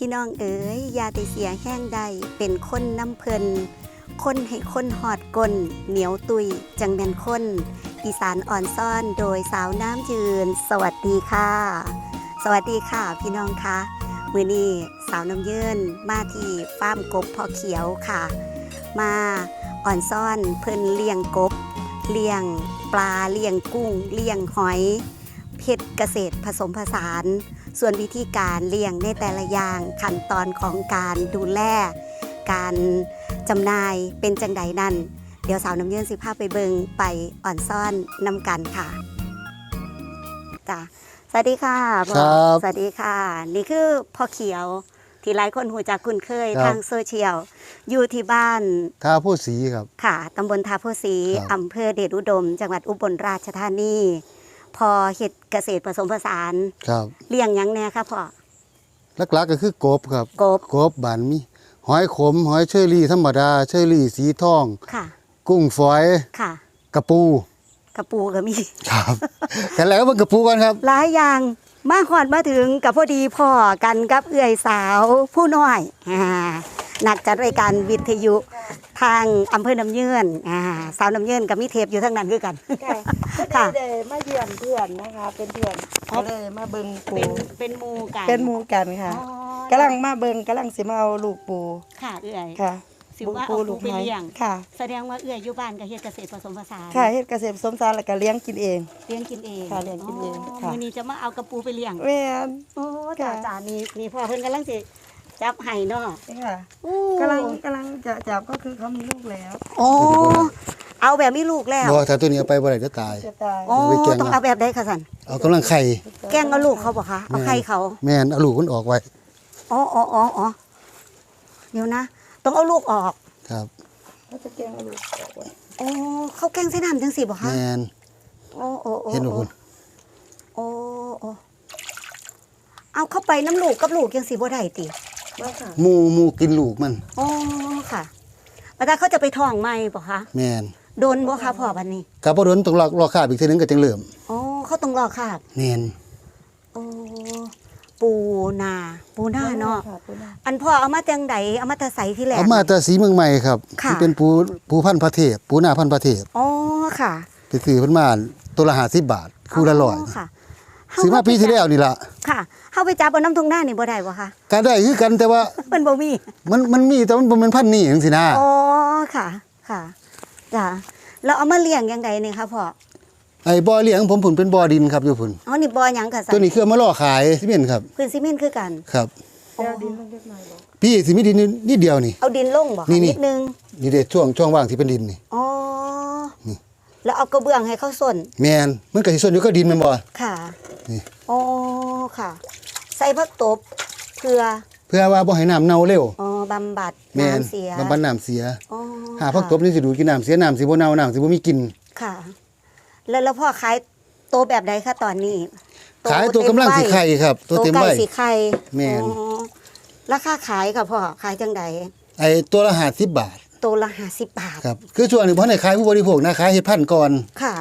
พี่น้องเอ๋ยยาได้เสียแห้งใดเป็นคนน้ำเพลินคนให้คนหอดกลนเหนียวตุย จังแมนคนอีสานอ่อนซ่อนโดยสาวน้ำยืน สวัสดีค่ะ สวัสดีค่ะพี่น้องคะมือนี้สาวน้ำยืนมาที่ฟาร์มกบพอเขียวค่ะ มาอ่อนซ่อนเพิ่นเลี้ยงกบ เลี้ยงปลาเลี้ยงกุ้ง เลี้ยงหอย เพชรเกษตรผสมผสาน ส่วนวิธีการเลี้ยงในแต่ละอย่างขั้นตอนของการดูแล การจำหน่ายเป็นจังใดนั่น เดี๋ยวสาวน้ำเยืนสิภาพไปเบิงไปอ่อนซ่อนนำกันค่ะจ้ะสวัสดีค่ะพ่อครับ สวัสดีค่ะ นี่คือพ่อเขียวที่หลายคนหูจักคุ้นเคยครับ ทางโซเชียลอยู่ที่บ้าน ท่าผู้สีครับ ค่ะ ตำบลทาโพสีครับ อำเภอเดชอุดม จังหวัดอุบลราชธานี พอเห็ดเกษตรผสมผสานครับเลี้ยงหยังแน่ค่ะพ่อ หลักๆก็คือกบครับกบ กบบานมีหอยขม หอยเชอรี่ธรรมดาเชอรี่สีทอง ค่ะ กุ้งฝอยค่ะ กระปูกระปูก็มี ครับแต่แล้วมันกระปูกันครับ หลายอย่างมาขอดมาถึงกับพอดีพ่อกันกับเอื่อยสาวผู้น้อยอ่า นักจัดรายการวิทยุทางอำเภอน้ำเยื่นอ่าสาวน้ำเยื่นกับมิเทปอยู่ทั้งนั้นคือกัน ค่ะค่ะก็เลยมาเยี่ยมเพื่อนนะคะ เป็นเพื่อนอ๋อ ก็เลยมาเบิงปูเป็นเป็นหมูกันเป็นหมูกันค่ะอ๋อกำลังมาเบิงกำลังสิมาเอาลูกปูค่ะเอื่อยค่ะสิว่าเอาปูไปเลี้ยงค่ะ แสดงว่าเอื่อยอยู่บ้านกับเฮ็ดเกษตรผสมผสานค่ะเฮ็ดเกษตรผสมสารแล้วก็เลี้ยงกินเอง เลี้ยงกินเองค่ะเลี้ยงกินเองค่ะวันนี้จะมาเอากระปูไปเลี้ยงแม่น โอ้จ้าค่ะ จ้านี่นี่พ่อเพิ่นกำลังสิ จับไห้เนาะค่ะอู้กำลังกำลังจะจับก็คือเขามีลูกแล้วโอ้เอาแบบมีลูกแล้วบอกถ้าตัวนี้เอาไปบ่ได้จะตาย จะตายโอ้เอาไปแกงต้องเอาแบบใดคะสันเอากำลังไข่ แกล้งเอาลูกเขาบอกคะเอาไข่เขาแม่นเอาลูกมันออกไว้อ๋ออ๋ออ๋ออ๋อเดี๋ยวนะ ต้องเอาลูกออก ครับเขาจะแกงเอาลูกออกไว้โอ้เขาแกล้งใส่น้ำจังสิบอกคะแม่นโอ้โอ้โอ้เห็นบ่คุณโอ้โอ้เอาเข้าไปน้ำลูกกับลูกยังสิบ่ได้ติ ว่าค่ะหมูหมูกินลูกมัน อ๋อค่ะแล้วถ้าเขาจะไปท้องใหม่บอกคะแม่นโดนบ่คะพ่อบันนี้กับบ่โดนต้องรอรอคาบอีกเทีนึงก็จังเริ่มอ๋อเขาต้องรอคาบแม่นโอ้ปูนา ปูนาเนาะค่ะปูนาอันพ่อเอามาจังไดเอามาแตะใสที่แหลกเอามาแต่สีเมืองใหม่ครับค่ะ ที่เป็นปูปูพันธุ์พระเทพปูหน้าพันธุ์พระเทพอ๋อค่ะไปซื้อเพิ่นมาตัวละ50บาทคู่ละร้อยค่ะซื้อมาปีที่แล้วนี่ล่ะค่ะ เฮาไปจับเอาน้ำทงหน้านี่บ่ได้บ่คะก็ได้คือกันแต่ว่ามันบ่มีมันมันมีแต่มันบ่แม่นพันธุ์นี้จังซี่นะอ๋อค่ะค่ะจ้ะแล้วเอามาเลี้ยงยังไงนี่คะพ่อไอ้บ่อเลี้ยงผมผุนเป็นบ่อดินครับอยู่พุ่นอ๋อนี่บ่อหยังค่ะสัตัวนี้คือเอามาล่อขายสิเม่นครับพื้นซีเมนต์คือกันครับเดี๋ยวดินลงเล็กน้อยบอกพี่สิมีดินนิดเดียวนี่เอาดินลงบ่คะนี่นี่นิดนึงนี่เด้ช่วงช่วงว่างที่เป็นดินนี่อ๋อนี่แล้วเอากระเบื้องให้เขาส้นแม่นมันก็สิส่วนอยู่ก็ดินแม่นบ่ค่ะนี่อ๋อค่ะ ใส่ผักตบเพื่อเพื่อว่าบ่ให้น้ำเน่าเร็วอ๋อบำบัดแม่นน้ำเสียบำบัดน้ำเสียอ๋อหาพักตบนี่สิดูดกินน้ำเสียน้ำสิบ่เน่าน้ำสิบ่มีกลิ่นค่ะ แล้วแล้วพ่อขายโตแบบใดคะตอนนี้ขายตัวกำลังสิไข่ครับ ตัวเต็มไก่ใบสีไข่แม่นอ๋อราคาขายค่ะพ่อขายจังใดไอ้ตัวละ50บาทตัวละห้าสิบบาทครับคือช่วงนี้บ่ได้ขายผู้บริโภคนะขายเฮ็ดพันธุ์ก่อนค่ะ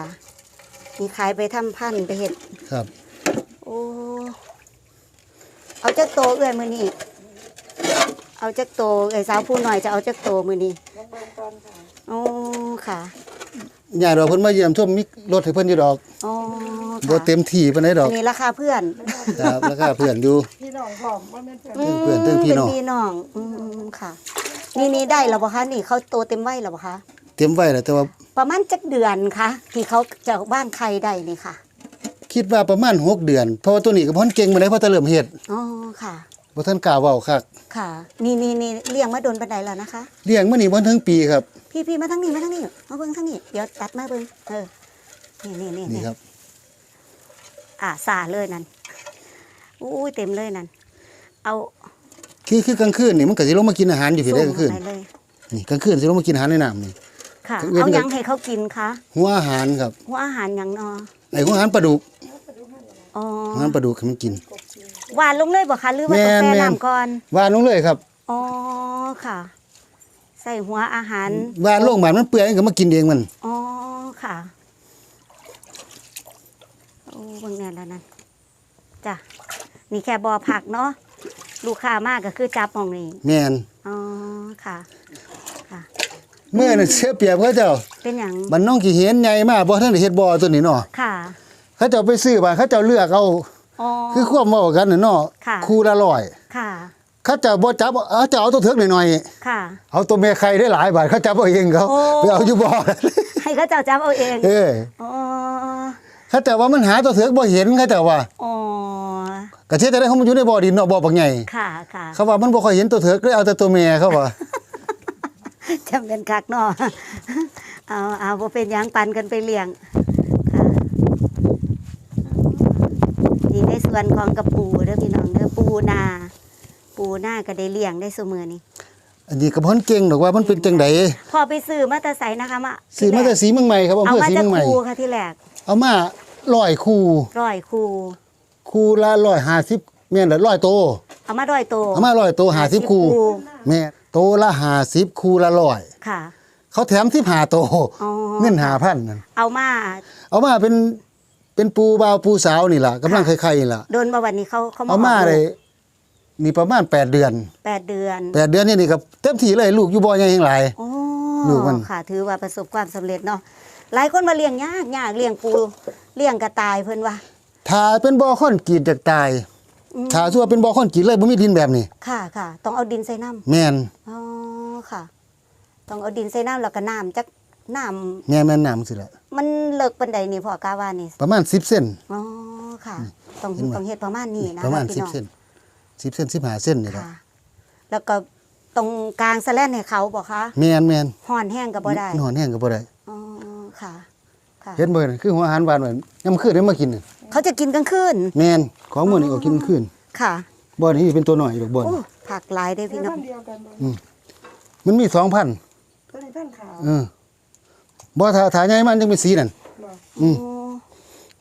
มีขายไปทำพันธุ์ไปเห็ดครับ โอ้ เอาจักโตเอื้อยมือนี้เอาจักโตเอ้ยสาวผู้หน่อยจะเอาจักโตมือนี้ลงเบิงก่อนค่ะโอ้ค่ะญาติเราเพิ่นมาเยี่ยมชมมีรถให้เพิ่นอยู่ดอกอ๋อบ่ค่ะเต็มที่ปานใดดอกอันนี้ราคาเพื่อนครับราคาเพื่อนอยู่พี่น้องพร้อมว่าแม่นเพื่อนอืมเพื่อนเพื่อนพี่น้องป็พี่น้องอืมค่ะ นี่นี่ได้แล้วบ่คะนี่เขาโตเต็มวัยแล้วบ่คะเตรียมไว้แล้วแต่ว่าประมาณจักเดือนคะที่เขาจะบ้านใครได้นี่ค่ะ คิดว่าประมาณหกเดือน เพราะว่าตัวนี้ก็บ่ทันเก่งปานใดเพราะแต่เริ่มเฮ็ดอ๋อค่ะ บ่ทันกล้าเว้าคักค่ะ นี่นี่นี่เลี้ยงมาโดนบันไดแล้วนะคะ เลี้ยงมานี่บ่ถึงปีครับ พี่พี่มาทั้งนี้มาทั้งนี้มาเบิ้งทั้งนี้เดี๋ยวตัดมาเบิ้งเออนี่นี่นี่นี่ครับอ่าสาเลยนั่นอู้ยเต็มเลยนั่นเอาคือคือกลางคืนนี่มันก็สิลงมากินอาหารอยู่พี่ได้กลางคืนส่งไปเลย นี่กลางคืนสิลงมากินอาหารในน้ำนี่ ค่ะเว้นเอาเว้นหยังให้เขากินคะหัวอาหารครับ หัวอาหารหยังเนาะไอ้หัวอาหารปลาดุก อ๋ออาหารปลาดุกให้มันกิน หวานลงเลยบ่คะหรือว่าแม่ต้องนแช่แม่นน้ำก่อนวานลงเลยครับอ๋อค่ะ ใส่หัวอาหารวานลงบานมันเปื่อยมันก็มากินเองมัน อ๋อค่ะโอ้เบิ่งแน่แล้วนั่นจ้ะนี่แค่บ่อผักเนาะลูกค้ามากก็คือจับหมองนี้แม่นอ๋อค่ะ ค่ะ เมื่อนั้นเสียเปรียบเขาเจ้าเป็นอย่าง มันน้องขี้เห็นใหญ่มากบ่ทันได้เฮ็ดบ่อตัวนี้เนาะค่ะ เขาเจ้าไปซื้อมาเขาเจ้าเลือกเอาอ๋อ คือความเว้ากันน่ะเนาะค่ะ คู่ละร้อยค่ะ เขาเจ้าบ่จับเอาเจ้าเอาตัวเถิกหน่อยค่ะ ๆเอาตัวแม่ไข่ได้หลายบาทเขาจับเอาเองเขาโอ้ ไปเอาอยู่บ่อให้เขาเจ้าจับเอาเองเอออ๋อเขาเจ้าว่ามันหาตัวเถิกบ่เห็นเขาเจ้าว่าอ๋อก็เฮ็ดแต่ได้เขามันอยู่ในบ่อดินเนาะบ่อบักใหญ่ค่ะค่ะเขาว่ามันบ่ค่อยเห็นตัวเถิกเลยเอาแต่ตัวแม่เขาว่า จำเป็นคักเนาะเอาเอาบ่เป็นหยังปันกันไปเลี้ยงค่ะนี่ในส่ วนของกระปูเด้อพี่น้องเด้อปูนา ปูนาก็ได้เลี้ยงได้เสมอนี่อันนี้ก็บ่ทันเก่งดอกว่ามันเป็นจังไดพอไปซื้อมาแต่ใสนะคะมาสีมาแต่สีเมืองใหม่ครับอำเอาเภอมาสีจากเมืองใหม่ครูค่ะที่แรกเอามาร้อยคู่ร้อยครูคู่ละ150แม่นละ100โตเอามาร้อยโตเอามา100โต50คู่คู่แม่โตละ50คู่ละร้อยค่ะ เขาแถม15โตอ๋อเงิน5,000นั่นเอามา เอามาเป็น เป็นปูบ่าวปูสาวนี่ล่ะกำลังไข่ๆนี่ล่ะ โดนมาวันนี้เขาเขาเอามาได้นี่ประมาณ8เดือนแปดเดือน8เดือนนี่นี่ก็เต็มที่เลยลูกอยู่บ่อใหญ่แห่งหลายโอ้ลูกมันค่ะ ถือว่าประสบความสำเร็จเนาะหลายคนมาเลี้ยงยากยากเลี้ยงปูเลี้ยงกระต่ายเพิ่นว่าถ้าเป็นบ่อคอนกรีตจากตายอืมถ้าทั่วเป็นบ่อคอนกรีตเลยบ่มีดินแบบนี้ค่ะค่ะ ต้องเอาดินใส่น้แม่นำอ๋อค่ะ ต้องเอาดินใส่น้ำแล้วก็น้ำจัก น้แม่นแม่นน้ำสิล่ะำมันเลิกปันใดนี่พ่อกาว่านี่ประมาณ10เส้น อ๋อค่ะ ต้องเห็นไหม ต้องเฮ็ดประมาณนี้นะประมาณพี่น้อง10เส้น10เส้น15เส้นนี่แหละค่ะ แล้วก็ตรงกลางสะแลนให้เขาบอกคะแม่นแม่นห่อนแห้งก็บ่ได้นอนแห้งก็บ่ได้อ๋อค่ะ ค่ะ เห็นบ่นั่นคือหัวอาหารหวานไว้ยามคืนได้มากินน่ะเขาจะกินกลางคืนแม่นของมื้อนี้ก็กินคืนค่ะบ่นี่เป็นตัวน้อยดอกบ่นโอ้ผักหลายได้อพี่น้องท่านเดียวกันบ่มันมี2,000ตัวนี้ท่านขาวเออ บ่ถ้าถ้าใหญ่มันจังเป็นสีนั่นบ่อืมโอ้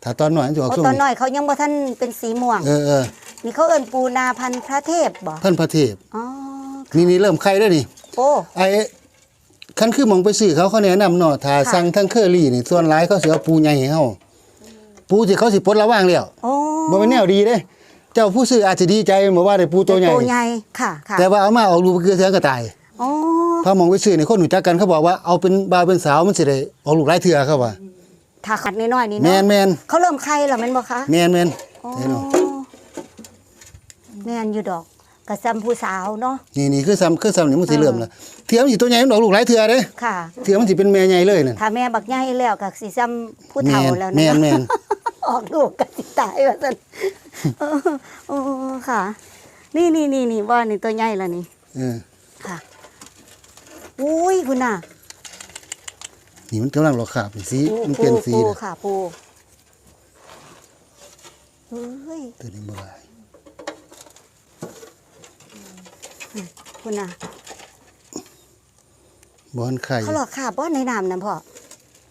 ถ้าตอนน้อยมันจะออกโอ้ส้มตอนน้อยเขายังบ่ทันเป็นสีม่วง เออเออนี่เขาเอิ้นปูนาพันธุ์พระเทพบ่ท่านพระเทพอ๋อนี่นี่เริ่มไข่แล้วนี่ โอ้ ไอ้คันคือหมองไปซื้อเขาเขาแนะนำเนาะถ้าค่ะ สั่งทั้งเคอรี่นี่ส่วนหลายเขาสิเอาปูใหญ่ให้เฮาปูที่เขาสิปลดระว่างแล้วโอ้บ่เป็นแนวดีเด้ เจ้าผู้ซื้ออาจจะดีใจบ่ว่าได้ปูตัวใหญ่ ตัวใหญ่ค่ะค่ะแต่ว่าเอามาออกลูกเกลือเสือก็ตาย โอ้ พอหมองไปซื้อนี่คนรู้จักกันเขาบอกว่าเอาเป็นบ่าวเป็นสาวมันสิได้ออกลูกหลายเทื่อเขาว่าถ้าขัดน้อยๆนี่แม่เนาะนแม่นเขาเริ่มไข่แล้วแม่นบ่คะแม่นแม่นโอ้เห็นบ่แม่นอยู่ดอกกระซำผู้สาวเนาะนี่นี่คือซ้ำคือซ้ำนี่มันสิเริ่มแล้วเทื่อมันสิตัวใหญ่มันออกลูกหลายเทื่อเด้ค่ะเทื่อมันสิเป็นแม่ใหญ่เลยนั่นถ้าแม่บักใหญ่แล้วก็สิซ้ำผู้แม่เฒ่านแล้วแม่เนาะนแม่นออกลูกก็สิตายว่าซั่นเออโอ้ค่ะ นี่นี่นี่นี่บ่นี่ตัวใหญ่แล้วนี่เออค่ะ อุ้ยคุณน่ะนี่มันกำลังรอขาบนี่สีปูมันเปลี่ยนสีปูน่ะค่ะปูเฮ้ยตัวนี้บ่หลายคุณน่ะบ่ทันไข่เขาหลอกขาบบ่ในน้ำนั่นพ่อ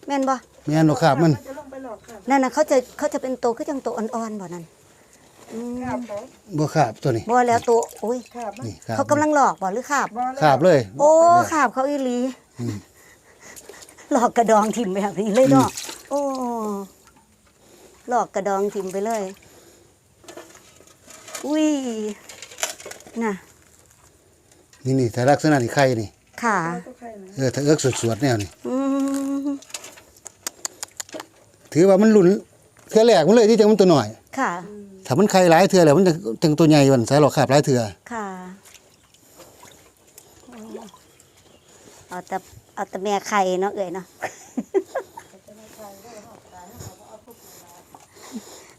แม่นบ่แม่นรอขาบมันจะลงไปหลอกค่ะนั่นน่ะเขาจะเขาจะเป็นโตคือจังโตอ่อนๆบ่นั่น อืมขาบเขาบ่ขาบตัวนี้ บ่แล้วโตโอ้ยขาบมันนี่ขาบเขากำลังหลอกบ่หรือขาบ บ่แล้วขาบเลย โอ้ขาบเขาอีหลีอืม หลอกกระดองทิ่มแบบนี้เลยเนาะโอ้หลอกกระดองทิ่มไปเลย อุ้ยน่ะนี่นี่ถ้าลักษณะนี่ไข่นี่ค่ะตัวไข่นะเออถ้าเอิกสวดๆแนวนี่อืมถือว่ามันหลุนเทื่อแรกมันเลยที่จังมันตัวน้อย ค่ะ ถ้ามันไข่หลายเทื่อแล้วมันจะจังตัวใหญ่มันใส่หลอกขาบหลายเทื่อค่ะเอาแต่เอาแต่แม่ไข่เนาะเอ่ยเนาะ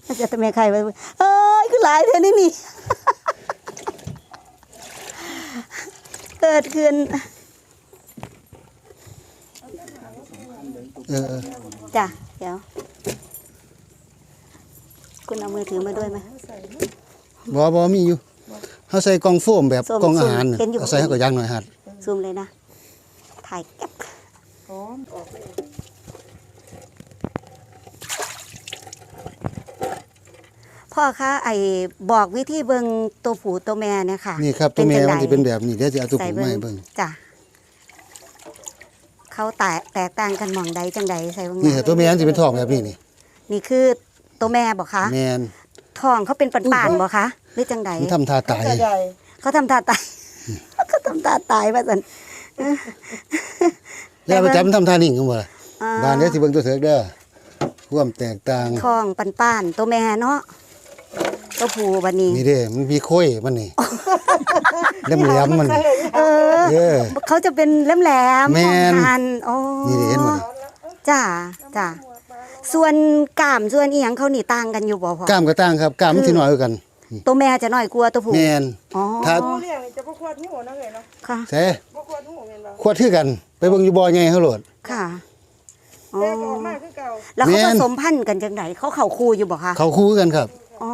เอาแต่แม่ไข่ไปเอ้ยคือหลายเท่านี้นี่ เกิดขึ้นเออเออจ้ะเดี๋ยว คุณเอามือถือมาด้วยไหม บ่บ่มีอยู่เฮาใส่กล่องโฟมแบบส้มกล่องอาหารน่ะเห็นอยู่ เอาใส่เฮาก็ย่างหน่อยหัดซูมเลยนะ ถ่ายแก๊บหอมออกเลยพ่อคะไอ้บอกวิธีเบิงตัวผูตัวแม่เนี่ยค่ะนี่ครับตัวแม่จั่งมันใดสิเป็นแบบนี้เดี๋ยวสิเอาตัวใส่ผู้มาให้เบิ่งจ้ะเขาแตกแตกต่างกันหมองใดจังใดใส่เบิ่งนี่นะค่ะตัวแม่มันสิเป็นท้องแบบนี้นี่นี่คือ ตัวแม่บอกคะแม่นท้องเขาเป็นปันๆบอกคะหรือจังใดมันทำท่าตายจะใหญ่เขาทำตาตายเขาทำตาตายว่าสันแล้วประจำทำท่านิ่งกันบ่ล่ะอ่าบ้านเนี้ยสิเบิ่งตัวเถิกเด้อความแตกต่าง ทองปันป้านตัวแม่เนาะตัวผูบันนี้ นี่เด้มันมีโค้ยมันนี่แหลมๆมัน เออ เออ เขาจะเป็นแหลมแหลมแม่นหันโอ้นี่ดิเห็นบ่นี่จ้าจ้า ส่วนกล้ามส่วนอีหยังเขานี่ต่างกันอยู่บ่พ่อกล้ามก็ต่างครับกล้ามมันสิน้อยกว่ากันตัวแม่จะน้อยกว่าตัวผู้แม่นอ๋อถ้าโอ้เลี้ยงนี่จะบ่ควดหูนะเอ้ยเนาะค่ะใส่บ่ควดหูแม่นบ่ขวดคือกัน ไปเบิ่งอยู่บ่อใหญ่เฮาโลดค่ะอ๋อแต่ก็ออกมาคือเก่าแล้วเขาแม่ผนสมพันธุ์กันจังไหนเขาเข่าคู่อยู่บ่คะเขาคู่กันครับอ๋อ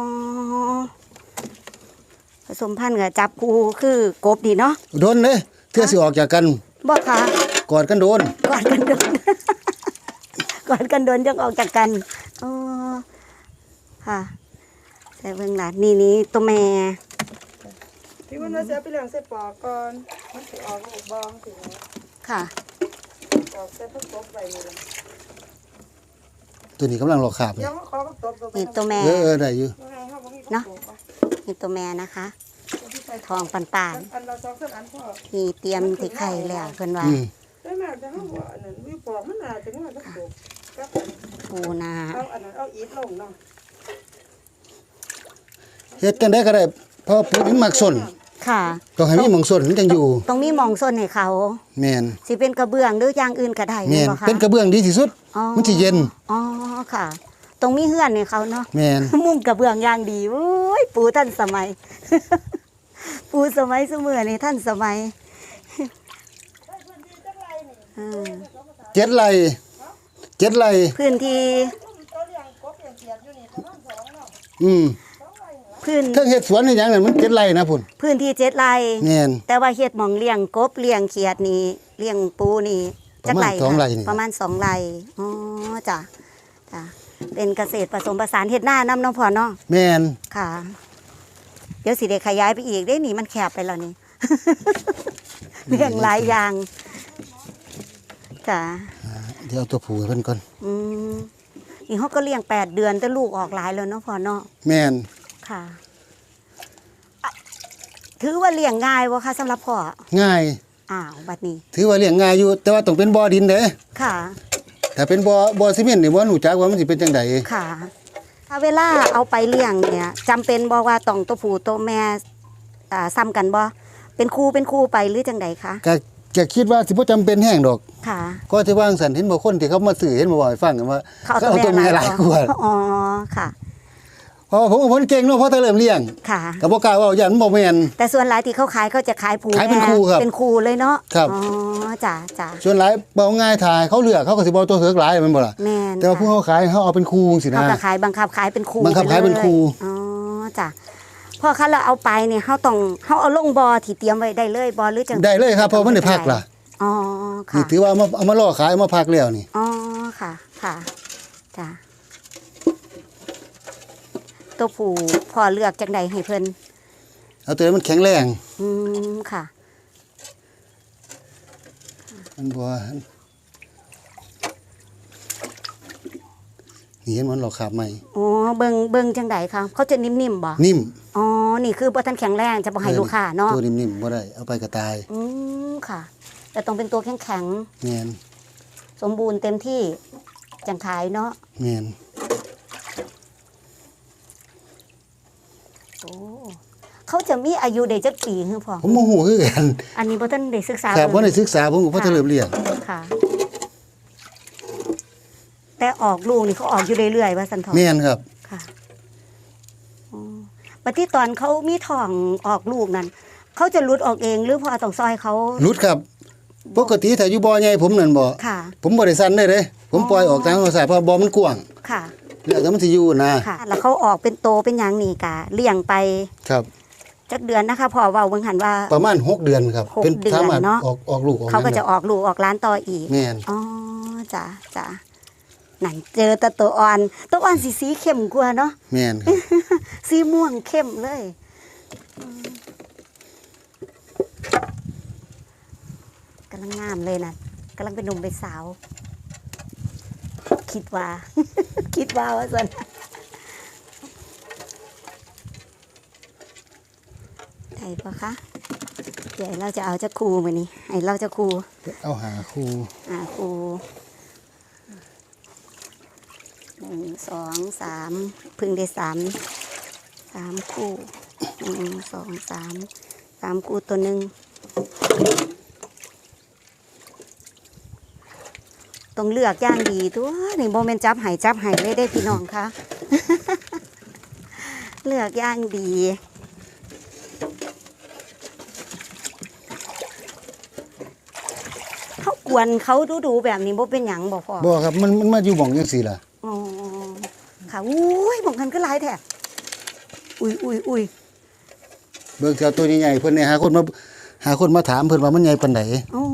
ผสมพันธุ์กับจับคู่คือกบดีเนาะโดนเด้เทื่อสิออกจากกันบ่คะกอดกันโดนกอดกันโดน กอดกันโดนจังออกจากกันอ๋อค่ะแต่เบิ่งหลานนี่นี่ตัวแม่ที่มันว่าสิเอาไปเลี้ยงใส่ปอกก่อนมันสิออกลูกบ่สิเนาะค่ะออกใส่พวกตบไว้นี่ล่ะตัวนี้กำลังรอขาบเดี๋ยวมาขอกับตบตัวไปนี่ตัวแม่เออเออได้อยู่ให้เฮาบ่มีเนาะตบปนี่ตัวแม่นะคะที่ใส่ทองปันป่านอันเราสองสามอันพอๆนี่เตรียมที่ไข่แล้วเพิ่นว่าอืมได้มากแต่เฮาบ่อันนั้นมีปอกมันน่าจะงอกับตบกับอัน ปูนาเอาอันนั้นเอาอีทลงเนาะเฮ็ดกันได้ก็ได้เพราะปูนมักสนค่ะ ต้องให้มีหมองสนมันจังอยู่ต้องมีหมองส้นให้เขาแม่นสิเป็นกระเบื้องหรืออย่างอื่นก็ได้แม่นบ่คะเป็นกระเบื้องดีที่สุด อ๋อมันสิเย็นอ๋อค่ะ ตรงมีเฮือนให้เขาเนาะ แม่นมุ่งกระเบื้องอย่างดีโอ้ยปูท่านสมัย ปูสมัยเสมอนี่ท่านสมัยเออเจ็ดไร่ เจ็ดไร่พื้นที่ตัวเลี้ยงกบเลี้ยงเขียดอยู่นี่ประมาณสองเนาะอืมพื้น เทิงเฮ็ดสวนเฮ็ดหยังนั่นมันเจ็ดไร่นะพุ่นพื้นที่เจ็ดไร่ แม่น แต่ว่าเฮ็ดหมองเลี้ยงกบเลี้ยงเขียดนี่เลี้ยงปูนี่จักไร่ประมาณสองค่ะไร่นี่ ประมาณสองไร่อ๋อจ้ะจ้ะเป็นเกษตรผสมผสานเฮ็ดหน้าน้ำเน้องพ่อเนาะแม่นค่ะ เดี๋ยวสิได้ขยายไปอีกได้นี่มันแคบไปแล้วนี่เลี้ยงหลายอย่างจ้ะเดี๋ยวเอาตัวผู้ให้เพิ่นก่อนอืมนี่เขาก็เลี้ยงแปดเดือนแต่ลูกออกหลายแล้วเนาะพ่อเนาะแม่นค่ะอะ ถือว่าเลี้ยงง่ายวะคะสำหรับพ่อง่าย อ้าวบัดนี้ถือว่าเลี้ยงง่ายอยู่ แต่ว่าต้องเป็นบ่อดินเด้ค่ะ ถ้าเป็นบ่อบ่อซีเมนต์นี่บ่รู้จักว่ามันสิเป็นจังไดค่ะถ้าเวลาเอาไปเลี้ยงเนี่ยจำเป็นบอกว่าต้องตัวผู้ตัวแม่อ่าซ้ำกันบ่เป็นคู่เป็นคู่ไปหรือจังใดคะก็ จะคิดว่าสิบ่จำเป็นแห้งดอก ค่ะ ก็ที่ว่างสันเห็นบ่คนที่เขามาซื้อเห็นบ่บ่ให้ฟังกันว่าเขาเอาตัวแม่หลายหลายกว่าอ๋อค่ะเพราะว่าผมก็คนเก่งเนาะเพราะแต่เริ่มเลี้ยงค่ะก็บ่กล้าเว่าย่านมันบ่แม่นแต่ส่วนหลายที่เขาขายเขาจะขายผูขายเป็นแม่คู่ครับเป็นคู่เลยเนาะครับอ๋อจ้ะจ้ะส่วนหลายบ่ง่ายถ่ายเขาเลือกเขาก็สิบ่เอาตัวเสือกหลายแม่นบ่ล่ะแม่นแต่ว่าผู้ค่ะเขาขายเขาเอาเป็นคู่จังซี่เขานะก็ขายบังคับขายเป็นคู่บังคับขายเป็นคู่ไปลอ๋อจ้ะ พอเขาเราเอาไปเนี่ยเขาต้องเขาเอาลงบอที่เตรียมไว้ได้เลยบอหรือจังได้เลยครับเพราะมันได้พักล่ะอ๋อนี่ค่ะถือว่าเอามาเอามาล่อขายเอามาพักแล้วนี่อ๋อค่ะค่ะจ้ะตัวผู้พอเลือกจังใดให้เพิ่นเอาตัวนี้มันแข็งแรงอืมค่ะ มันบ่ นี่เห็นมันหลอกขาบใหม่อ๋อเบิงเบิงจังใดคะเขาจะนิ่มๆบ่นิ่มอ๋อนี่คือบ่ทันแข็งแรงจะบ่ให้ลูกค้าเนาะตัวนิ่มๆบ่ได้เอาไปก็ตายอืมค่ะ แต่ต้องเป็นตัวแข็งแข็งแม่นๆสมบูรณ์เต็มที่จังขายเนาะแม่นโอ้เขาจะมีอายุได้จักปีคือพอผมบ่ฮู้คือกัน อันนี้บ่ทันได้ศึกษาครับบ่เบิ่งได้ศึกษาผมก็บ่ได้เริ่มเลี้ยงค่ะ แต่ออกลูกนี่เขาออกอยู่เรื่อยๆว่าสันทองแม่นครับ ค่ะอ๋อบัดที่ตอนเขามีท้องออกลูกนั้น เขาจะหลุดออกเองหรือพอต้องซอยเขา รุดครับ ปกติถ้าอยู่บ่อใหญ่ผมนั่นบ่ค่ะ ผมบ่ได้สั่นได้เด้ผมปล่อยออกตามธรรมชาติเพราะบ่อมันกว้างค่ะ แล้วแต่มันสิอยู่นะค่ะ แล้วเขาออกเป็นโตเป็นหยังนี่กะเลี้ยงไปครับ จักเดือนนะคะพอเว้าเบิ่งหันว่า ประมาณ6เดือนครับหกเป็นเดือนสามารถเนาะ ออกออกลูกออกเขาก็หยังจะได้ออกลูกออกร้านต่ออีก แม่น อ๋อจ้ะจ้ะ นั่นเจอแต่ตัวอ่อนตัวอ่อนสีสีเข้มกว่าเนาะแม่นครับสีม่วงเข้มเลยอืมกำลังงามเลยนะกำลังเป็นหนุ่มเป็นสาว คิดว่า คิดว่าว่าสันแต่ได้ปะคะเดี๋ยวเราจะเอาจะครูมานี่ให้เราจะครูเอาหาคู่อ่าครูห นึ่งสองสามพึ่งได้สามสามคู่หนึ่งสองสามสามคู่ตัวหนึ่งต้องเลือกย่างดีตัวนี่โมเมนจับไห้จับไห้เลยได้พี่น้องคะเลือกย่างดีเขากวนเขาดูดูๆแบบนี้บ่เป็นหยังบ่พอบ่ครับมันมันมาอยู่หม่องจังซี่ล่ะ ค่ะอุ้ยบอกกันก็หลายแท้อุ้ยอุ้ยอุ้ยเบิ่งเอาตัวใหญ่ๆเพิ่นเนี่ยหาคนมาหาคนมาถามเพิ่นว่ามันใหญ่ปานใดอ๋อ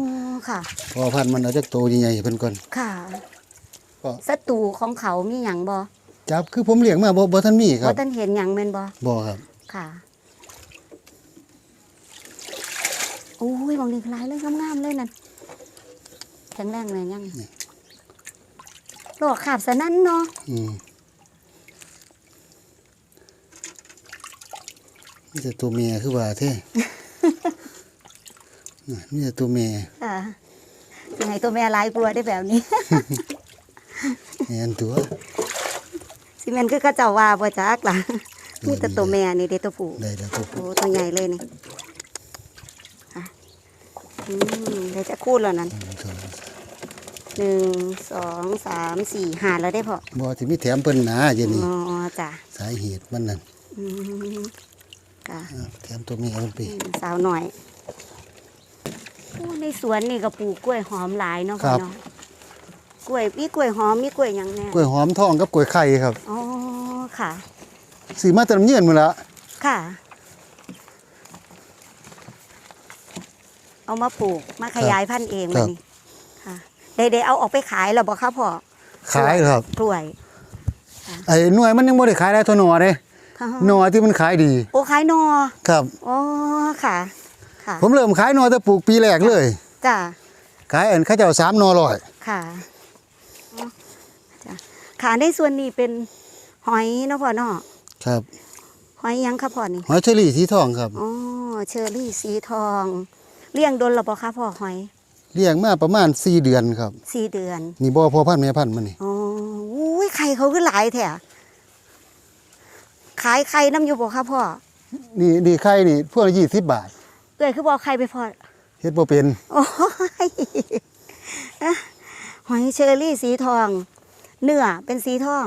ค่ะพอพันธุ์มันเอาจักตัวใหญ่ๆให้เพิ่นก่อนค่ะก็ศัตรูของเขามีหยังบ่จับคือผมเลี้ยงมาบ่บ่ทันมีครัว่าบท่านเห็นหยังแม่นบ่บ่ครับค่ะอุ้ยบางทีหลายเลยงามๆเลยนั่นแข็งแรงเลยยังโลกขาบสนั่นเนาะอืม นี่แต่ตัวเมียคือว่าแท้น่ะนี่แต่ตัวเมียค่ะยังไงตัวแม่หลายกลัวได้แบบนี้แม่นตัวสิแม่นคือกระเจ้าว่าบ่จักล่ะมีแต่ตัวแม่นี่เด้ตัวผู้ได้แล้วตัวโอ้ตัวใหญ่เลยนี่อะอืมเดี๋ยวจะคูดแล้วนั้นหนึ่งสองหนึ่งสองสามสี่หาแล้วได้พอบ่สิมีแถมเพิ่นหนาเดี๋ยวนี้อ๋อจ้ะสาเหตุมันนั่น อืมค่ะอะแถมตัวเมียมันไปอืมสาวหน่อยโอ้ในสวนนี่ก็ปลูกกล้วยหอมหลายเนาะพ่อเนาะกล้วยมีกล้วยหอมมีกล้วยหยังแน่กล้วยหอมทองกับกล้วยไข่ครับอ๋อค่ะซื้อมาแต่น้ำเยือนหมดละค่ะ เอามาปลูกมาขยายพันธุ์เองมานี่ค่ะได้ได้เอาออกไปขายแล้วบ่คะพ่อขายครับกล้วยไอ้หน่วยมันยังบ่ได้ขายได้เท่าหนอเด้ ค่ะหนอที่มันขายดี โอ้ขายนอครับ อ๋อค่ะ ค่ะผมเริ่มขายหนอแต่ปลูกปีแรกเลยจ้ะขายอันเขาเจ้าสามหนอร้อย ค่ะอ๋อจ้ะค่ะในส่วนนี้เป็นหอยเนาะพ่อเนาะครับหอยหยังคะพ่อนี่หอยเชอรี่สีทองครับอ๋อเชอรี่สีทองเลี้ยงดนหรอปคะพ่อหอยเลี้ยงมาประมาณ4เดือนครับสี่เดือน นี่บ่พอพันธุ์แม่พันธุ์มันนี่อ๋ออุ้ยไข่เขาคือหลายแท้ ขายไข่น้ำอยู่บ่คะพ่อนี่นี่ไข่นี่พวกละ20บาทเอ้ยคือบอกไข่ไปพอเฮ็ดบ่เป็นโอ้ยอะหอยเชอรี่สีทอง เนื้อเป็นสีทอง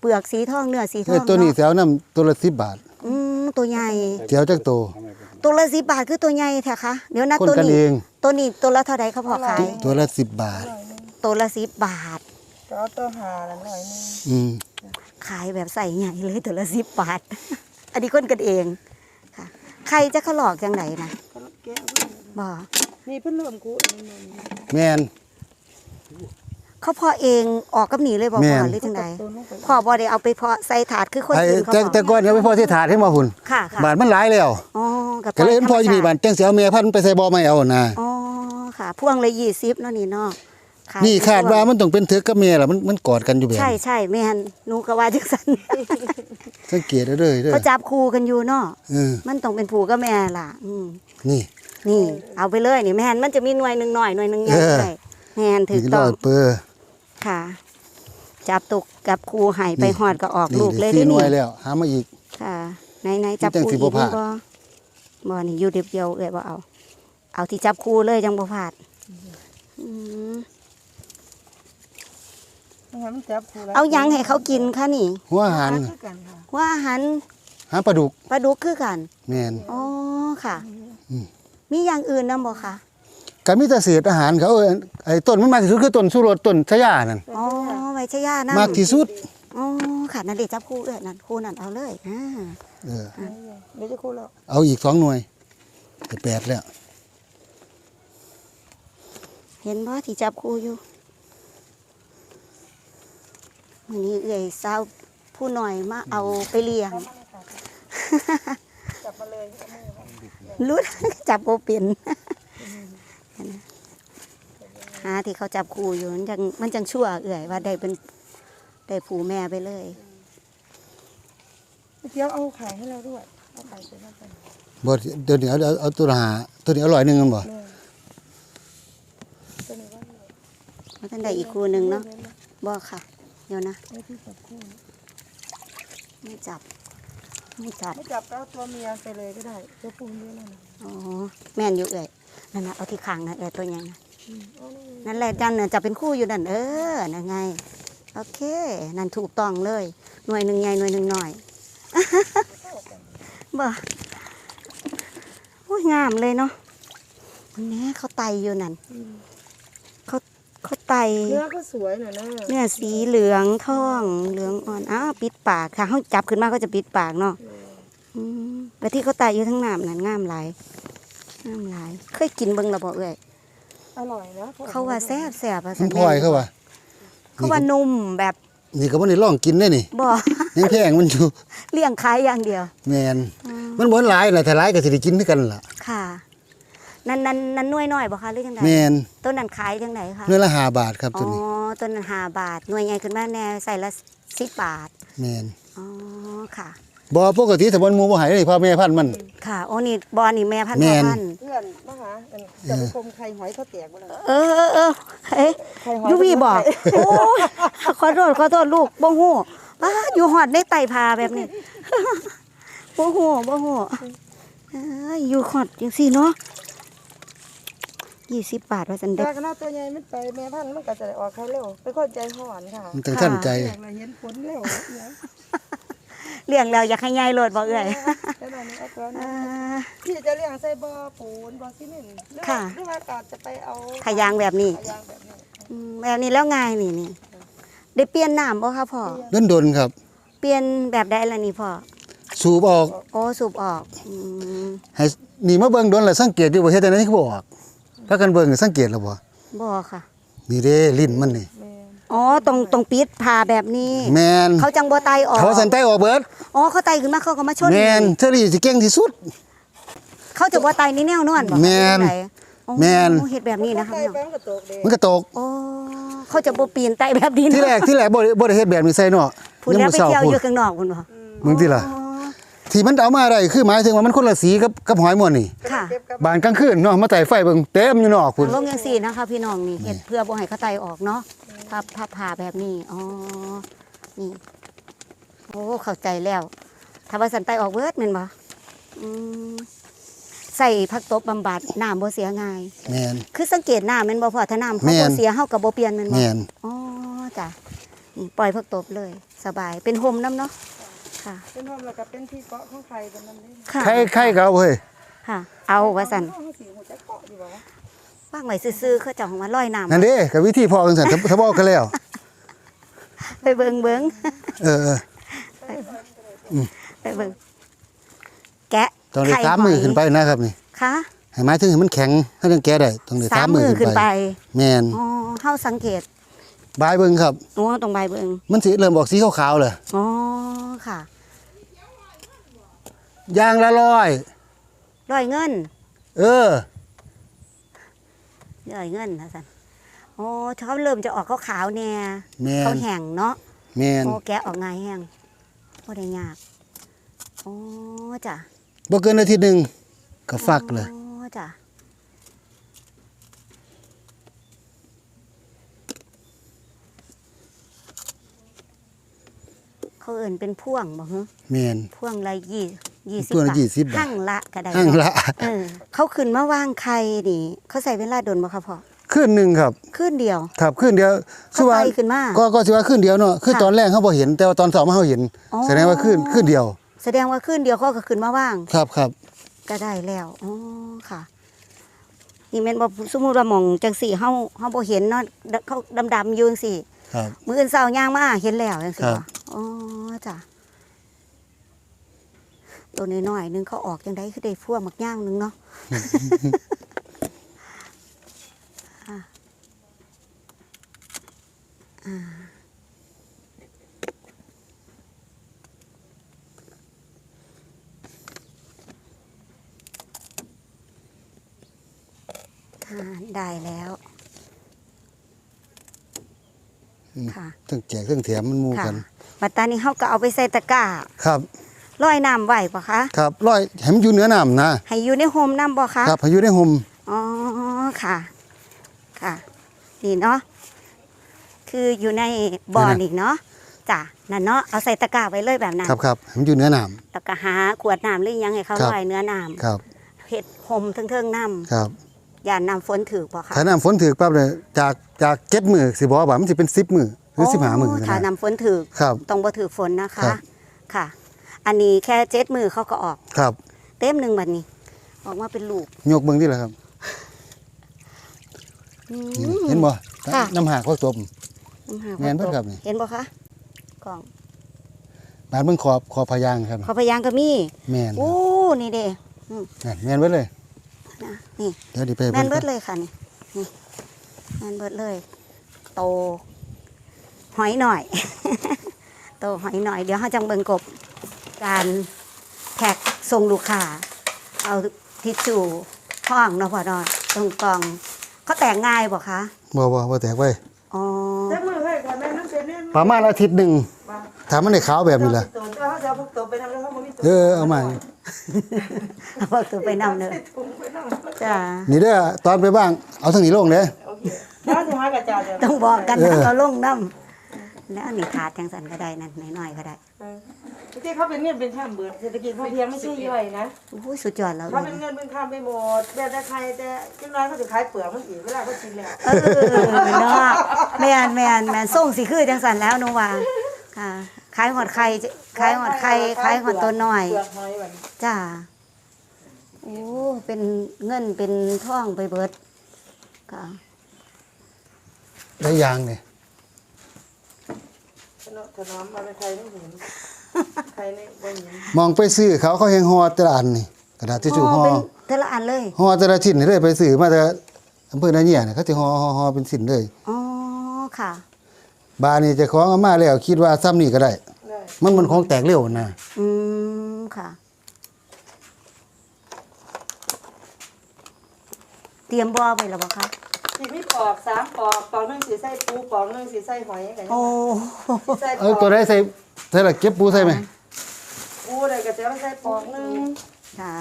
เปลือกสีทองเนื้อสีทเอ้อยงตัวนี้เนาะแถวนํตัวละ10บาทอืมตัวใหญ่ แถวจักโตตัวละสิบบาทคือตัวใหญ่แท้คะเดี๋ยวนะคนตัวกันนี้เอง ตัวนี้ตัวละเท่าไรเขาพอขายตัวละ10บาท ตัวละสิบบาท ก็เอาตัวหาละหน่อยนึงอืม ขายแบบใส่ใหญ่เลยตัวละสิบบาท อันนี้คนกันเองค่ะ ใครจะเขาหลอกจังไหนนะก็แกะเอาไว้บ่นี่เพิ่นเริ่มกูอันนี้แม่นเขาเพอเองออกกับหนีเลยบ่แม่พ่อนหรือจังไหนตัวนู้นไปพ่อบ่ได้เอาไปเพาะใส่ถาดคือคนไอ้อื่นเขาแต่บอกแต่ก่อนเอาไปพอที่ถาดให้มาหุ่นค่ะค่ะบาทมันหลายแล้วอ๋อกับก็เลยเห็นพออยู่นี่บาทจังสิเอาแม่พันธุ์ไปใส่บ่อไม่เอานะอ๋อค่ะพ่วงเลยยี่สิบเนาะนี่เนาะ ขยนี่คาดพ่งว่ามันต้องเป็นเถือกกับแม่ล่ะมันมันกอดกันอยู่แบบใช่นี้ใช่แม่นหนูก็ว่าจังซั่นสังเกตเอาเด้อเด้อเขาจับคู่กันอยู่เนาะเออมันต้องเป็นผู้กับแม่ล่ะ อืมนี่นี่ เอาไปเลยนี่แม่นมันจะมีหน่วยหนึ่งหน่อยหน่วยหนึ่งใหญ่เออด้วยแม่นถูอีกกต้ร้อองยเปอร์ค่ะ จับตกกับครูใหายไปนี่หอดก็ออกนี่ลูกเลยสี่ได้หน่นี่วยแล้วหามาอีก ค่ะไหนไหนจับจังครูสิอีกบ่พลาดบ่บ่นี่อยู่เดียวเดียวเอ้ยบ่เอา เอาที่จับครูเลยจังบ่พลาดอืม ไม่ให้มันจับกูแล้ว เอาหยังให้เขากินคะนี่หัวอาหารคือกันค่ะว่าอาหารหาปลาดุกปลาดุกคือกันแม่นอ๋อค่ะอืม มีอย่างอื่นนํบ่คะก็มีแต่เศษอาหารเขาเอ้ยไอ้ต้นมันมากที่สุดคือต้นสุรสต้นชะยานั่นอ๋อไว้ชะย่านะมากที่สุด อ๋อค่ะนั่นเด็จับครูเอ้ยนั่นครูนั่นเอาเลยอ่าเออ เดี๋ยวจะกูแล้วเอาอีกสองหน่วยจะแปดแล้ว เห็นบ่ที่จับครูอยู่ วันนี้เอ้ยสาวผู้หน่อยมาเอาไปเลี้ยง จับมาเลยรู้จับโบเป็นหาที่เขาจับครูอยู่มันจังมันจังชั่วเอื่อยว่าได้เป็นได้ผูแม่ไปเลย เดี๋ยวเอาไข่ให้เราด้วยเอาไข่ใส่มากันบ่เดี๋ยวนี้เอาเอาเอาตัวละหาตัวนี้อร่อยหนึงกันบ่แม่ตัวนี้ว่ามันทันได้อีกคู่หนึงเนาะบ่ค่ะ เดี๋ยวนะไม่ที่จับคู่ไม่จับไม่จับไม่จับก็เอาตัวเมียไปเลยก็ได้ตัวผู้เยอะแล้วนะอ๋อแม่นอยู่เอ่ยนั่นน่ะเอาที่ข้างนะเอ่ยตัวใหญ่นะอืมเอานี่นั่นแหละจันน่ะจะเป็นคู่อยู่นั่นเออนั่นไง โอเค นั่นถูกต้องเลย หน่วยหนึ่งใหญ่หน่วยหนึ่งหน่อยบ่โอ้ยงามเลยเนาะแน่เขาไตอยู่นั่นอืมเขาเขา ไตเนื้อก็สวยหน่อยนะเนื้อสีเหลืองทองเหลืองอ่อนอ้าวปิดปากค่ะเขาจับขึ้นมาก็จะปิดปากเนาะอืมแต่ที่เขาไตอยู่ทั้งน้ำนั่นงามหลายงามหลาย เคยกินเบิ่งและบ่เอ่ยอร่อยนะเขาว่าแซ่บแซ่บอะมันพลอยเขาว่าเขาว่านุ่มแบบนี่ก็บ่ได้ลองกินได้นี่บ่ยังแพงมันอยู่เลี้ยงขายอย่างเดียวแม่นมันบ่หลายน่ะถ้าหลายก็สิได้กินคือกันล่ะค่ะ นั่นนั่นนั่นหน่วยน้อยบ่คะหรือจังไดแม่นต้นนั้นขายจังไดคะเนื้อละห้าบาทครับอ๋ตัวอนี้ต้นนั้นห้าบาทหน่วยใหญ่ขึ้นมาแน่ใส่ละสิบบาทแม่นอ๋อค่ะ บ่ปกติถ้าบ่หมู่บ่ให้เลยพ่อแม่พันธุ์มัน ค่ะโอ้นี่บอนี่แม่พันธุ์แม่พ่อน พันธุ์เพื่อนมาหาอันจะไปคมไข่หอยเขาแตกบ่ล่ะเออเออเออเฮ้ยไข่หอยยูวีบอกโอ้ยขอโทษขอโทษลูกบ่ฮู้อ้าอยู่หอดได้ไต่พาแบบนี้ บ่ฮู้บ่ฮู้เอ้ยอยู่หอดจังซี่เนาะ 20บาทว่าซั่นเด้อถ้าคณะตัวใหญ่มันไปแม่พันธุ์มันก็จะได้ออกไข่เร็วเป็นคนใจห่อนค่ะมันถึงทันใจ อยากเราเห็นผลเร็วเนี่ยเลี้ยงแล้วอยากให้ใหญ่โลดบ่เอ้ยแค่นั้นเอาตัวเอนั้นอพี่จะเลี้ยงใส่บ่อปูนบ่อซีเมนต์หรือว่าค่ะ หรือว่าก็จะไปเอาขายางแบบนี้ขายางแบบนี้อืมแบบนี้แล้วไงนี่นี่ได้เปลี่ยนน้ำบ่คะพ่อดนๆครับ เปลี่ยนแบบใดล่ะนี่พ่อ สูบออกโอ้สูบออกอืมให้นี่มาเบิ่งโดนแล้วสังเกตอยู่บ่เฮ็ดจังได๋คือบ่ออก พากันเบิ่งสังเกตแล้วบ่บ่ค่ะ นี่เด้ลิ้นมันนี่แม่นอ๋อตรงตรงปิดผ่าแบบนี้ แม่นเขาจังบ่ไตออกเขาสันไตออกเบิดอ๋อเขาไตขึ้นมาเขาก็มาชนแม่นเทอรี่สิเก่งที่สุด เขาจะบ่ไตนี่แนวนอนบ่แม่นไหอ๋อแม่นเฮ็ดแบบนี้นะคะใส่พี่น้องแป้งกระตกเด้มันก็ตกโอ้เขาจะบ่ปีนไตแบบนี้ที่แรกที่แรกบ่ได้บ่ได้เฮ็ดแบบนี้ใส่เนาะพูดแล้วไปมื้อเที่ยวพูอยู่ข้างนอกพุ่นบ่มึงที่ล่ะอ๋อ ที่มันเอามาได้คือหมายถึงว่ามันคนละสีกับกับหอยม่วนนี่ค่ะเก็บกับบานกลางคืนเนาะมาไต่ไฟเบิ่งเต็มอยู่นอกพุ่นลงจังซี่นะคะ พี่น้องนี่เฮ็ดเพื่อบ่ให้เขาไตออกเนาะถ้าถ้าผ่าแบบนี้อ๋อนี่โอ้เข้าใจแล้วถ้าว่าสันไตออกเบิดแม่นบ่อืมใส่ผักตบบำบัดน้ำบ่เสียง่าย แม่น คือสังเกตน้ำแม่นบ่พอถ้าน้ำเขาแม่บ่น เสียเฮาก็บ่เปลี่ยนแม่นบ่แม่นอ๋อจ้ะอืมปล่อยผักตบเลย สบายเป็นโฮมน้ำเนาะ ค่ะเป็นห้องแล้วก็เป็นที่เกาะของไข่เป็นนั่นเด้ค่ะใครใครก็เอาเฮ้ยค่ะ เอาว่าซั่นห้องสีหัวจะเกาะดีบ่วะวางไว้ซื่อๆเขาเจ้าของว่าลอยน้ำนั่นเด้ก็วิธีพอจังซั่นถ้าถ้าบอกกันแล้ว ไปเบิ่งเบิ่งเออเออไปเบิ่งแกะต้องได้ไข่สามมือขึ้นไปนะครับนี่ค่ะให้หมายถึงให้มันแข็งให้จังแก้ได้ต้องได้สาสามมมืมืออขึ้ขึ้นนไปไป แม่นอ๋อเฮาสังเกต บายเบิ่งครับอ๋อตรงใบเบิ่งมันสิเริ่มออกสีขาวๆเลยอ๋อค่ะ ยางละร้อย ร้อยเงิน เออ ร้อยเงินว่าซั่นอ๋อเขาเริ่มจะออกขาวๆแน่แม่น เขาแห้งเนาะแม่นโอ้แกะออกง่ายแห้งบ่ได้ยากอ๋อจ้ะบ่เกินอาทิตย์หนึงก็ฟักเลยอ๋อจ้ะเขาเอิ่นเป็นพ่วงบ่ฮะแม่นพ่วงละยี่ ยี่สิบพ่วงละบาท20บาทหั่งละก็ได้หั่งละเออเขาขึ้นมาวางไข่นี่ เขาใส่เวลาโดนบ่คะพ่อคืนหนึงครับ ขึ้นเดียว ครับคืนเดียวเขาไต่ขึ้นมาก็ก็สิว่าคืนเดียวเนาะคือค่ะตอนแรกเขาบ่เห็น แต่ว่าตอนสองมาเขาเห็น อ๋อ แสดงว่าคืนคืนเดียว แสดงว่าขึ้นเดียวเขาก็ขึ้นมาว่าง ครับครับ ก็ได้แล้วอ๋อค่ะ นี่แม่นบ่สมมุติว่าหม่องจังสี่เฮาเฮาบ่เห็นเนาะเขาดำๆอยู่จังสี่ ครับ มื้ออื่นเช้าย่างมาเห็นแล้วจังซี่ครับ บ่อ๋อจ้ะ ตัวน้อยๆนึงเขาออกจังไดคือได้พ่วงมักย่างนึงเนาะอะอ่าอ่าได้แล้วค่ะทั้งแจกทั้งแถมมันหมู่ค่ะกันบัดตานี้เฮาก็เอาไปใส่ตะกร้าครับ ลอยน้ำไหวบ่คะครับร้อยให้มันอยู่เหนือน้ำนะให้อยู่ในโฮมน้ำบ่คะครับให้อยู่ในห่มอ๋อค่ะค่ะ นี่เนาะคืออยู่ในบ่อนี่เนาะจ้ะนั่นเนาะเอาใส่ตะกร้าไว้เลยแบบนั้นครับครับให้มันอยู่เหนือน้แล้วก็หาขวดน้ำหรือหยังให้เขาครับลอยเนื้อน้ำครับำเห็ดหมเทิงๆน้ครับำอย่าน้ำฝนถือบ่คะถ้าน้ำฝนถึกปั๊บเลยจากจากเจ็ดมือสิบอกว่ามันสิเป็นสิบมือหรือสิบห้ามือถ้านะน้ำฝนถือครับต้องบ่ถือฝนนะครัคะบค่ะ อันนี้แค่เจ็ดมือเขาก็ออก ครับ เต็มหนึ่งบัดนี้ ออกมาเป็นลูกยกเบิ่งที่ละครับ อืนี่มเห็นบ่ค่ะ น้ำหากเขาจบน้ำหาแม่นเบิดตกครับนี่เห็นบ่คะกล่องบานเบิ่งขอบขอบพยางครับขอพยางก็มีแม่นอู้นี่เด้นั่นแม่นเบิดเลย นะนี่ เดี๋ยวดิไปแม่นเบิเบิ่ดงเลยค่ะนี่นี่แม่นเบิดเลย โต หอยหน่อย โตหอยหน่อย เดี๋ยวเขาจังเบิ่งกบ การแพ็กส่งลูกค้าเอาทิชชู่ห้องเนาะพ่อเนอนตรงกล่องเขาแต่งง่ายบ่คะบ่บ่บ่แตกไว้อ๋อเจ็บมือให้ค่ะแม่นั่นเป็นเนี่ยประมาณอาทิตย์หนึงว่าถ้ามันได้ขาวแบบนี้ล่ะตัวเขาจะเอาพวกตัวไปทำแล้วเขาไม่มีตัวเออเอามาเอาพวกตัวไปนำเนอะถุงไปนั่งจ้านี่เด้อตอนไปบ้างเอาทางนี้ลงเด้อโอเคแล้วจะหากระจาดเดี๋ยวต้องบอกกันเอนะอเราลงน้ำแล้วอันนี้ขาดจังสันก็ได้นั่นน้อยๆก็ได้ ที่เขาเป็นเงินเป็นข้ามเบื่อเศรษฐกิจพอเพียงไม่ใช่ย่อยนะโอ้ยสุดยอดแล้วเขาเลเป็นยเงินเป็นข้ามไปหมดแต่แต่ใครแต่จังน้อยเขาจะขายเปลือกมันอีกเวลาเขาชิมแล้วเออเนาะแมนแมนแมนส่งสิคือจังสันแล้วหนูว่าค่ะขายหอดไข่ขายหอดไข่ขายหอดตัวน้อยเปลือกหอยมันจ้าโอ้เป็นเงินเป็นทองไปเบิดค่ะได้ยางนี่ถนอมถนอมมาเป็นใครไม่เห็น ใครในบนหินมองไปซื้อเขาเขาแฮงฮอแต่ละอันนี่กระดาษทิชชู่ห่ห่ออเป็นแต่ละอันเลยห่อแต่ละชิ้นนี่เลยไปซื้อมาแต่อำเภอนาเนียน่ะเขาสิห่อห่อห่อเป็นชิ้นเลย อ๋อ ค่ะ บานนี่เจะของเอามาแล้วคิดว่าซ้ำนี่ก็ได้ ได้มันมันของแตกเร็วนะอืม ค่ะ เตรียมบ่อไปแล้วบ่คะ ที่มีปอกสามปอกปอกหนึ่งสีใส่ปูปอกหนึ่งสีใส่หอยอะไรอย่างโอ้เงี้ยใส่ปเอ้ยอกตัวใดใส่ใส่ละเก็บปูใส่ไหมปูเลยก็จะเอาใส่ปอกหนึ่งค่ะ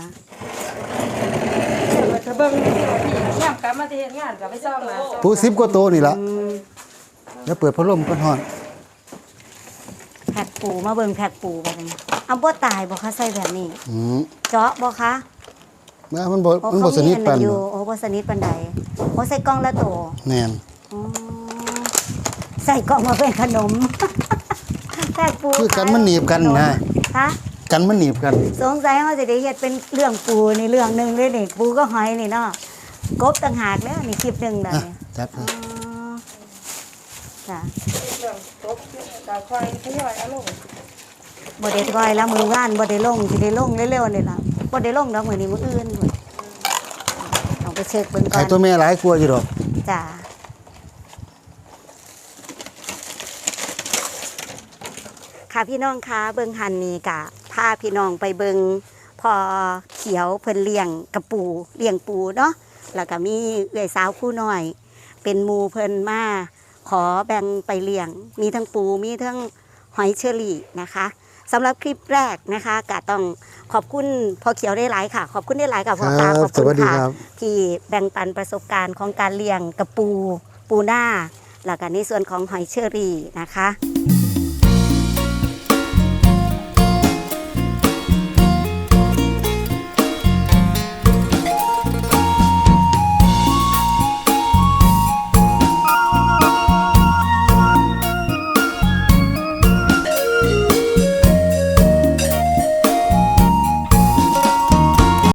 เธอเบิ่งที่ว่าพี่ย่ำกลับมาที่เฮ็ดงานกลับไปซ่อมมาปูสิบกว่าโตวนี่ละอืมแล้วเปิดพัดลมก็ฮ้อนแพ็กปูมาเบิ่งแพ็กปูไปเลยเอาบ่ตายบ่คะใส่แบบนี้ อืมเจาะบ่คะ เมื่อมันบ่โอ้มันเขาบ่สนิทอัปานอยู่โอ้บ่สนิทปานใดโอ้ใส่กล่องละโตแน่นอ๋อใส่กล่องมาเป็นขนมแพ็กปูคือกันมันหนีบกันนะคะกันมันหนีบกัน สงสัยเขาจะได้เฮ็ดเป็นเรื่องปูในเรื่องหนึงเลยนี่ปูก็หอยนี่เนาะกบต่างหากแล้วนี่คลิปหนึงแบบอะนี้จัดไปอ๋อจ้ะเรื่องตบดาวควายทยอยเอาลงบ่ได้ก้อยแล้วมือว่านบ่ได้ลงสิได้ลงเร็วๆนี่ล่ะ บ่ได้ลงดอกมื้อนี้มื้ออื่นพุ่นเอาไปเช็คเบิ่งก่อไอ้นตัวแม่หลายกลัวาอยู่ดอกจ้ะค่ะพี่น้องคะเบิ่งหันนี่กะพาพี่น้องไปเบิ่งพอเขียวเพิ่นเลี้ยงกระปูเลี้ยงปูเนาะแล้วก็มีเอื้อยสาวผู้น้อย เป็นหมูเพิ่นมาขอแบ่งไปเลี้ยง มีทั้งปูมีทั้งหอยเชอรี่นะคะ สำหรับคลิปแรกนะคะกะต้องขอบคุณพอเขียวได้หลายค่ะ ขอบคุณได้หลายค่ะคพ่อรัตาบขอบสคุวัสณดีค่ะครับ ที่แบ่งปันประสบการณ์ของการเลี้ยงกระปู ปูหน้าแล้วก็ในส่วนของหอยเชอรี่นะคะ